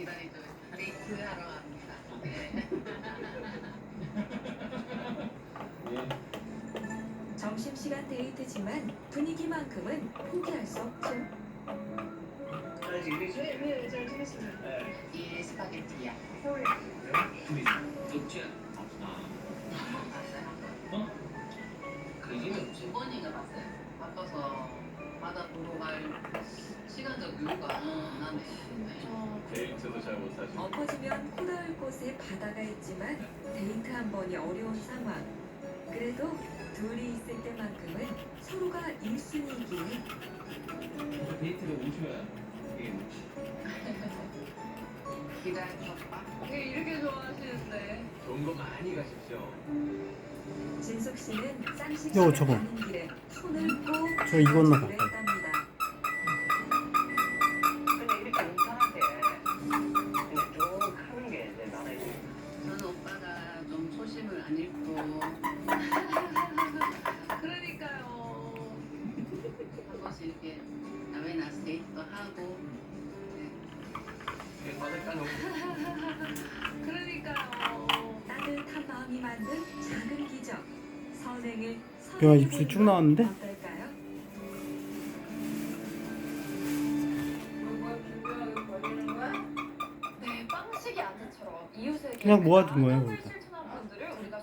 기다리죠. 데이트 하러 갑니다. 네. 점심시간 데이트지만 분위기만큼은 포기할 수 없죠. 잘 지내시? 네, 잘 지냈습니다. 네. 이 스파게티야. 서울 둘이 없지? 봤어요? 그림이 없지? 두 번이나 봤어요. 바빠서 바다 보러 갈 시간적 여유가 안 나네. 네. 데이트도 잘 못하시고 엎어지면 코다울 곳에 바다가 있지만 데이트 한 번이 어려운 상황. 그래도 둘이 있을 때만큼은 서로가 1순위이기에 데이트를 오셔야 이게 기다렸었다. 왜 이렇게 좋아하시는데? 좋은 거 많이 가십시오 진숙 씨는 쌍식 요, 씨가 저거. 가는 길에 손을 꼭 저 이건 나 봐봐요. 그러니까요. 한 번씩 이렇게 야외 나서 데이트도 하고 이게 바닷가 너무 그러니까요. 따뜻한 마음이 만든 작은 기적. 선행을 야, 입술 쭉 나왔는데? 어떨까요? 네, 그냥 모아둔 거예요, 거기다.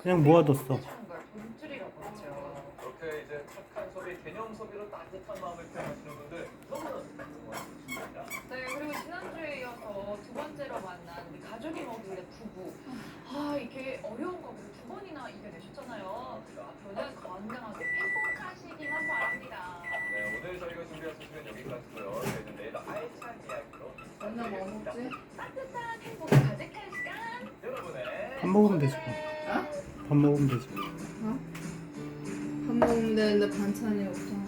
그냥 모아뒀어. 혼내주는 걸 돈줄이라고 하죠. 그렇게 이제 착한 소비 개념 소비로 따뜻한 마음을 표현하시는 분들 너무나 고맙습니다 네, 그리고 지난주에 이어서 두 번째로 만난 우리 가족이 먹을래 부부. 아, 이게 어려운 거 그래도 두 번이나 이겨내셨잖아요. 앞으로는 건강하게 행복하시기만 바랍니다. 네 오늘 저희가 준비한 소식은 여기까지고요 저희는 내일 알찬 이야기로 맨날 뭐 인사드리겠습니다. 먹지? 따뜻한 행복이 가득할 시간. 여러분의 밥 먹으면 되지. 밥 먹으면 되지. 밥 먹으면 되는데 반찬이 없잖아.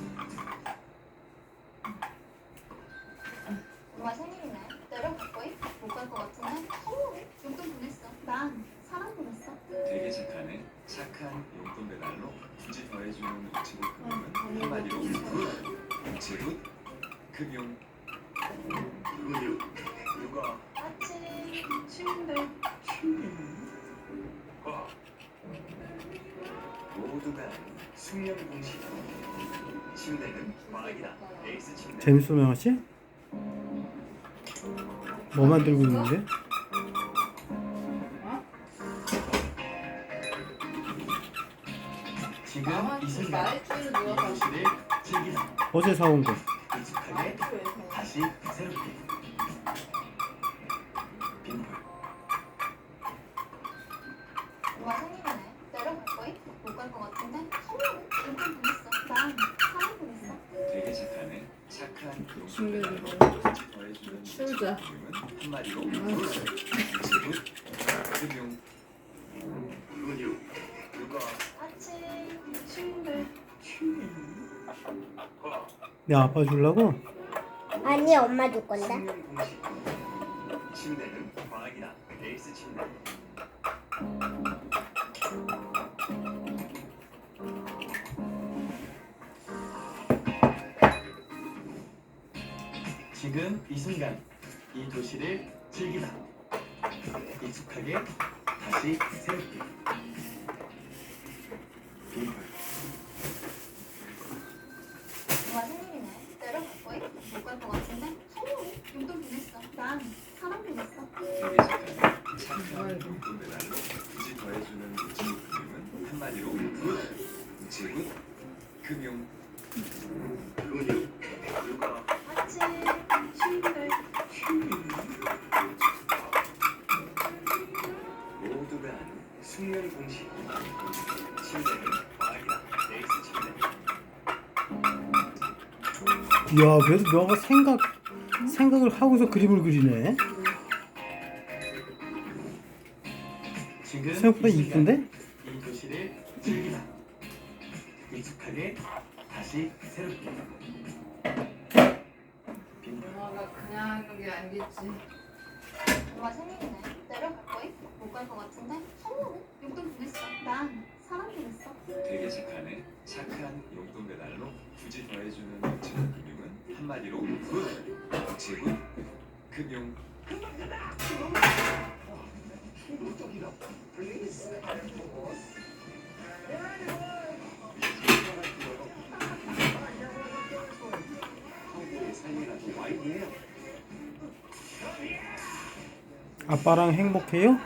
엄마 생일이네. 내려갈 거임? 못갈 것 같은데? 선물해? 용돈 보냈어. 난 사랑 보냈어. 되게 착하네. 착한 용돈 배달로 굳이 더해주는 우체국 금융은 한마디로 우체국 금융. 근육 육아 마치 침대 과학 모두가 숙련 공식. 침대는 과학이다. 에이스 침대. 재밌어, 명아 씨? 뭐 만들고 있는데? 지금 이좀 순간 이 누워서 도시를 즐기다. 어제 사온 거. 익숙하게 다시 새롭게. 빈볼. 엄마 생일이네. 내려갈 거임? 못갈 것 같은데? 선물해? 용돈 보냈어. 난 사랑 보냈어. 되게 착하네. 착한 용돈 준비를 배달로 굳이 더해주는 금융은 한마디로 우체국 금융. 근육 육아 마치 침대. 과학 내 아빠 주려고? 아니 엄마 줄 건데. 공식. 침대는 과학이다. 에이스 침대. 지금 이 순간 이 도시를 즐기다. 익숙하게 다시 새롭게. 빈볼. 엄마 생일이네. 내려갈 거임? 못갈 것 같은데? 선물해? 용돈 보냈어. 난 사랑 보냈어. 되게 착한 착한 용돈 배달로 굳이 더해주는 우체국 금융은 한마디로 우체국 금융. 근육 육아 마치 침대. 모두가 아는 숙련 공식. 침대는 과학이다. 에이스 침대. 이야, 그래도 명아가 생각, 생각을 하고서 그림을 그리네. 지금 생각보다 이 이쁜데? 이 도시를 즐기다. 익숙하게 다시 새롭게. 엄마가 그냥 하는 게 아니겠지. 엄마 생일이네. 내려갈 거임? 못갈 거 같은데? 성우는? 용돈 보냈어. 난 사람 보냈어. 되게 착하네. 착한 용돈 배달로 굳이 더해주는 넘치는 금융은 한마디로 굿! 넘치 굿! 금융 Please, and of course. 아빠랑 행복해요?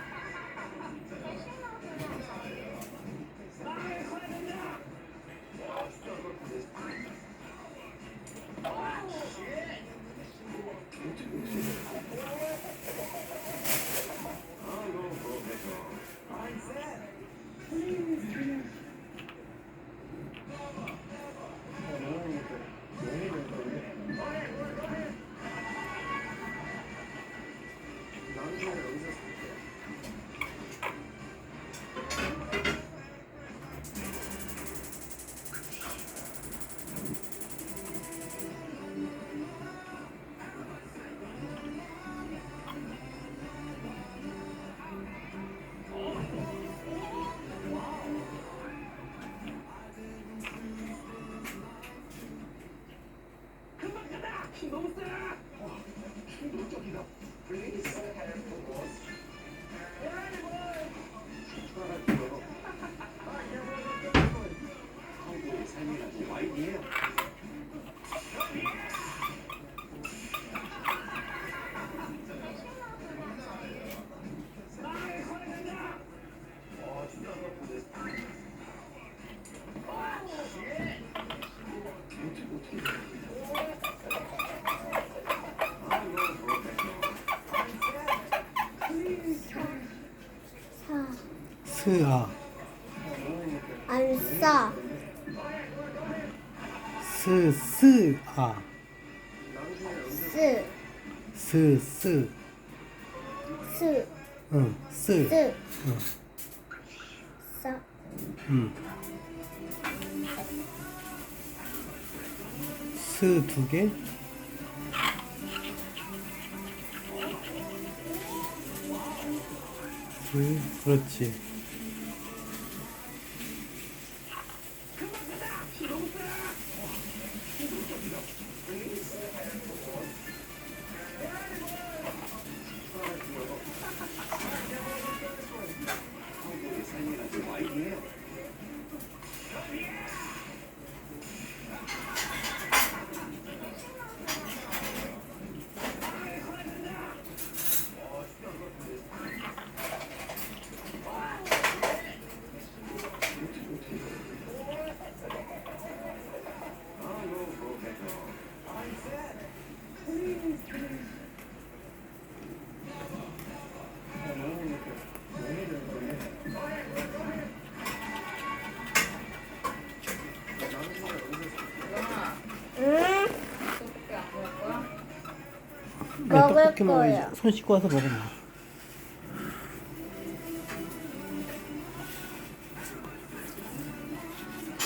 you. 스아 안 써. 스스아 쓰, 스스 스, 응, 스, 쓰. 응. 써. 응. 스두 개, 스, 그렇지. 먹을 떡볶이 먹어야지. 거예요. 손 씻고 와서 먹으면 돼.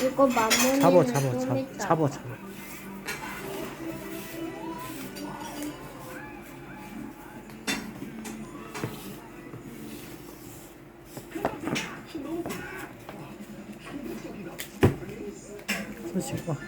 이거 마무리는 잡어, 잡어, 좀 잡어, 이따. 잡어, 잡어. 손 씻고 와.